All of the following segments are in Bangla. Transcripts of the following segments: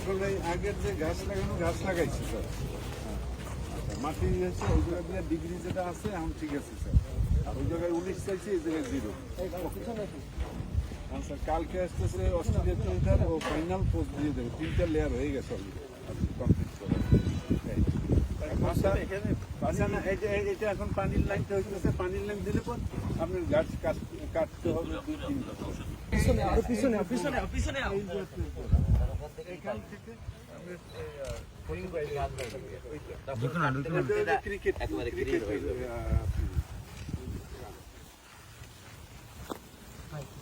আগের যে ঘাস লাগানো ঘাস লাগাইছি স্যার আচ্ছা, মাটি হচ্ছে ওই জায়গা দিয়ে ডিগ্রি যেটা আছে এখন ঠিক আছে স্যার আর ওই জায়গায় উনিশ চাইছি এই জায়গায় জিরো হ্যাঁ স্যার কালকে আসতেছে অস্ট্রেলিয়া টুইটার ও ফাইনাল পোস্ট দিয়ে দেবে তিনটা লেয়ার হয়ে গেছে অলরেডি কমপ্লিট করে আচ্ছা এটা এখন পানির লাইনটা হইতেছে পানির লাইন দিলে পর আপনার গাছ কাট- কাটতে হবে দুই তিন। পিছনে পিছনে পিছনে পিছনে এই যে এখান থেকে আপনার এই, আহ, এটা হচ্ছে ক্রিকেট ক্রিকেট আহ,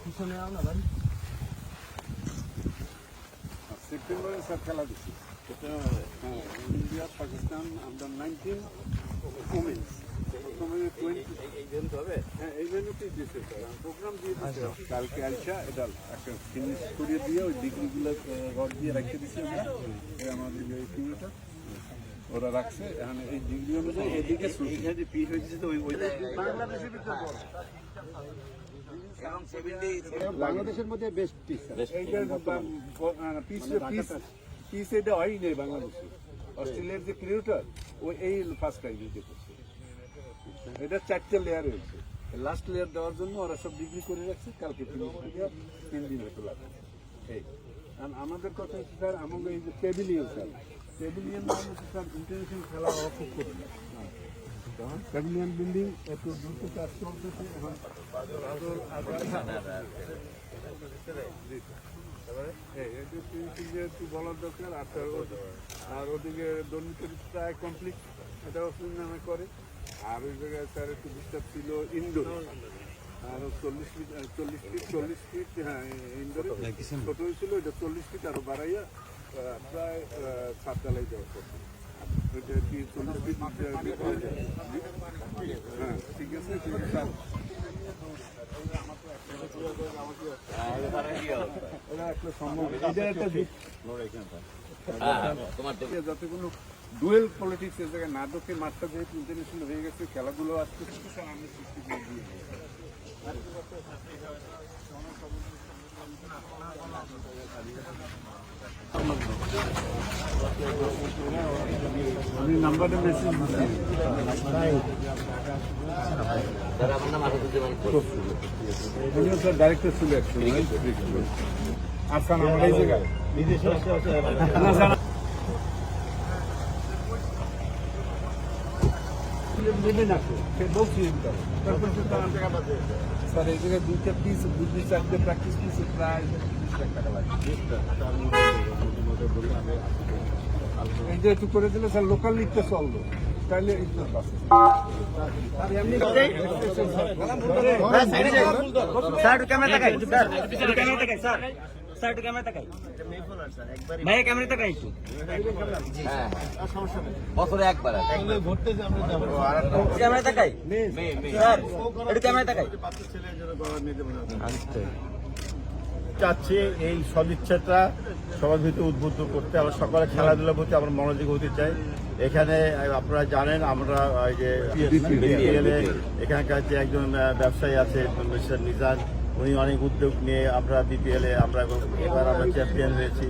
পিছনে আও না ভাই সেপ্টেম্বরে স্যার খেলা দিচ্ছি হ্যাঁ India Pakistan under nineteen women's প্রথমে হ্যাঁ ওরা রাখছে এখানে এই ডিগ্রি অনুযায়ী এদিকে এইখানে পি হয়েছে তো ওই বাংলাদেশের মধ্যে পিস পিস পিস পিস এটা হয়ই নেই বাংলাদেশে অস্ট্রেলিয়ার যে ক্রিয়েটার ও এই ফার্স্ট টাইম করছে এটা চারটে লেয়ার হয়েছে লাস্ট লেয়ার দেওয়ার জন্য ওরা সব ডিগ্রি করে রাখছে, কালকে তিন দিন হতে লাগবে। আমাদের কথা হচ্ছে, স্যার, আমাদের এই যে প্যাভিলিয়ন স্যার প্যাভিলিয়ন হচ্ছে, স্যার ইন্টারন্যাশনাল খেলা হওয়া খুব কঠিন। প্যাভিলিয়ন বিল্ডিং এত দ্রুত কাজ চলতেছে, এখন বলার দরকার, আর ওদিকে দুর্নীতির প্রায় কমপ্লিট এটা ওসমান নামে করে। আর ওই জায়গায় স্যার একটু ডিস্টার্ব ছিল ইনডোর আর চল্লিশ ফিট চল্লিশ ফিট চল্লিশ ফিট হ্যাঁ ইনডোরে ছোট হয়েছিল এটা চল্লিশ ফিট আরও বাড়াইয়া প্রায় সাত ডালাই দেওয়া করছে। ওইটা কি চল্লিশ ফিট হ্যাঁ ঠিক আছে এটা যাতে কোনো ডুয়েল পলিটিক্স এর জায়গায় না ঢোকে মাঠটা যেহেতু ইন্টারন্যাশনাল হয়ে গেছে খেলাগুলো আসতে স্যার আমি সৃষ্টি করে দিয়ে আমি নাম্বারটা মেসেজ দিচ্ছি। উনিও স্যার ডাইরেক্টর ছিল অ্যাকচুয়ালি আসান আমার এই জায়গায়। না, স্যার, সে এই জায়গায় দুইটা পিস দুই চারটে প্র্যাকটিস পিস প্রায় এই যে একটু করে দিলে স্যার লোকাল লিগটা চলল তাহলে একটু বাঁচে। আর এমনি স্যার ক্যামেরা তাকাই স্যার ক্যামেরা তাকাই স্যার। একটু ক্যামেরা তাকাই। ভাই ক্যামেরা তাকাই একটু। বছরে একবার আর কি। ক্যামেরা তাকাই। স্যার একটু ক্যামেরা তাকাই। চাচ্ছি এই সদিচ্ছাটা সবার ভিতরে উদ্বুদ্ধ করতে। আমরা সকালে খেলাধুলার প্রতি আমরা মনোযোগ হতে চাই। এখানে আপনারা জানেন আমরা যে এখানকার যে একজন ব্যবসায়ী আছে মিস্টার মিজান উনি অনেক উদ্যোগ নিয়ে আমরা বিপিএল আমরা এবং এবার আমরা চ্যাম্পিয়ন হয়েছি।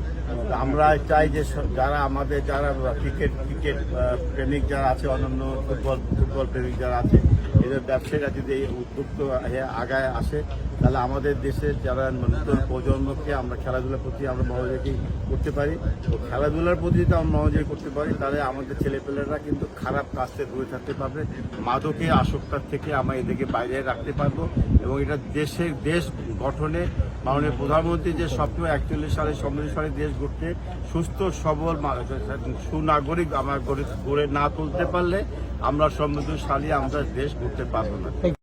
আমরা চাই যে যারা আমাদের, যারা ক্রিকেট ক্রিকেট প্রেমিক যারা আছে অন্যান্য ফুটবল ফুটবল প্রেমিক যারা আছে এদের ব্যবসায়ীরা যদি এই উদ্যুক্ত আগায় আসে, তাহলে আমাদের দেশের যারা নতুন প্রজন্মকে আমরা খেলাধুলার প্রতি আমরা মনোযোগী করতে পারি। তো খেলাধুলার প্রতি যদি আমরা মনোযোগী করতে পারি, তাহলে আমাদের ছেলেপেলেরা কিন্তু খারাপ কাজ থেকে দূরে থাকতে পারবে। মাদকে আসক্তার থেকে আমরা এদেরকে বাইরে রাখতে পারব এবং এটা দেশের দেশ গঠনে মাননীয় প্রধানমন্ত্রী যে স্বপ্ন একচল্লিশ সালে সমৃদ্ধশালী দেশ গড়তে সুস্থ, সবল সুনাগরিক আমরা গড়ে না তুলতে পারলে আমরা সমৃদ্ধশালী আমরা দেশ গড়তে পারব না।